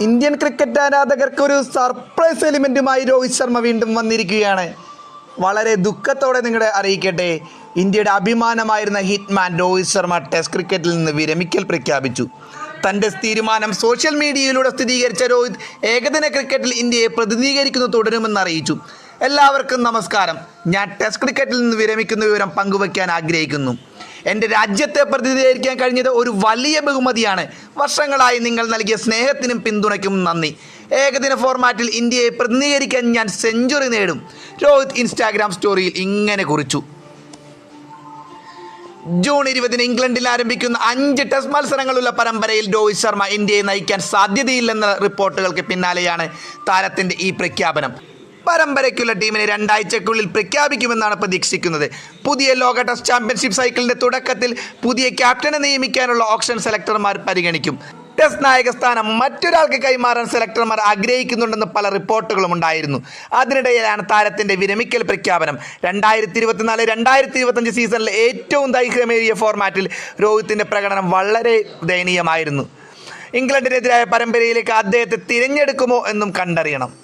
Indian cricket ആരാധകർക്ക് ഒരു surprise എലിമെന്റുമായി Rohit Sharma വീണ്ടും വന്നിരിക്കുകയാണ്. വളരെ ദുഃഖത്തോടെ നിങ്ങളെ അറിയിക്കട്ടെ. ഇന്ത്യയുടെ അഭിമാനമായിരുന്ന ഹിറ്റ്മാൻ രോഹിത് ശർമ്മ ടെസ്റ്റ് ക്രിക്കറ്റിൽ നിന്ന് വിരമിക്കൽ പ്രഖ്യാപിച്ചു. തന്റെ തീരുമാനം സോഷ്യൽ മീഡിയയിലൂടെ സ്ഥിരീകരിച്ച രോഹിത് ഏകദിന ക്രിക്കറ്റിൽ ഇന്ത്യയെ പ്രതിനിധീകരിക്കുന്നു തുടരുമെന്ന് അറിയിച്ചു. എല്ലാവർക്കും നമസ്കാരം. ഞാൻ ടെസ്റ്റ് ക്രിക്കറ്റിൽ നിന്ന് വിരമിക്കുന്ന വിവരം പങ്കുവയ്ക്കാൻ ആഗ്രഹിക്കുന്നു. എന്റെ രാജ്യത്തെ പ്രതിനിധീകരിക്കാൻ കഴിഞ്ഞത് ഒരു വലിയ ബഹുമതിയാണ്. വർഷങ്ങളായി നിങ്ങൾ നൽകിയ സ്നേഹത്തിനും പിന്തുണയ്ക്കും നന്ദി. ഏകദിന ഫോർമാറ്റിൽ ഇന്ത്യയെ പ്രതിനിധീകരിക്കാൻ ഞാൻ സെഞ്ചുറി നേടും. രോഹിത് ഇൻസ്റ്റാഗ്രാം സ്റ്റോറിയിൽ ഇങ്ങനെ കുറിച്ചു. ജൂൺ ഇരുപതിന് ഇംഗ്ലണ്ടിൽ ആരംഭിക്കുന്ന അഞ്ച് ടെസ്റ്റ് മത്സരങ്ങളുള്ള പരമ്പരയിൽ രോഹിത് ശർമ്മ ഇന്ത്യയെ നയിക്കാൻ സാധ്യതയില്ലെന്ന റിപ്പോർട്ടുകൾക്ക് പിന്നാലെയാണ് താരത്തിന്റെ ഈ പ്രഖ്യാപനം. പരമ്പരയ്ക്കുള്ള ടീമിനെ രണ്ടാഴ്ചക്കുള്ളിൽ പ്രഖ്യാപിക്കുമെന്നാണ് പ്രതീക്ഷിക്കുന്നത്. പുതിയ ലോക ടെസ്റ്റ് ചാമ്പ്യൻഷിപ്പ് സൈക്കിളിന്റെ തുടക്കത്തിൽ പുതിയ ക്യാപ്റ്റനെ നിയമിക്കാനുള്ള ഓപ്ഷൻ സെലക്ടർമാർ പരിഗണിക്കും. ടെസ്റ്റ് നായക സ്ഥാനം മറ്റൊരാൾക്ക് കൈമാറാൻ സെലക്ടർമാർ ആഗ്രഹിക്കുന്നുണ്ടെന്ന് പല റിപ്പോർട്ടുകളും ഉണ്ടായിരുന്നു. അതിനിടയിലാണ് താരത്തിന്റെ വിരമിക്കൽ പ്രഖ്യാപനം. രണ്ടായിരത്തി ഇരുപത്തിനാല് രണ്ടായിരത്തി ഇരുപത്തഞ്ച് സീസണിലെ ഏറ്റവും ദൈർഘ്യമേറിയ ഫോർമാറ്റിൽ രോഹിത്തിന്റെ പ്രകടനം വളരെ ദയനീയമായിരുന്നു. ഇംഗ്ലണ്ടിനെതിരായ പരമ്പരയിലേക്ക് അദ്ദേഹത്തെ തിരഞ്ഞെടുക്കുമോ എന്നും കണ്ടറിയണം.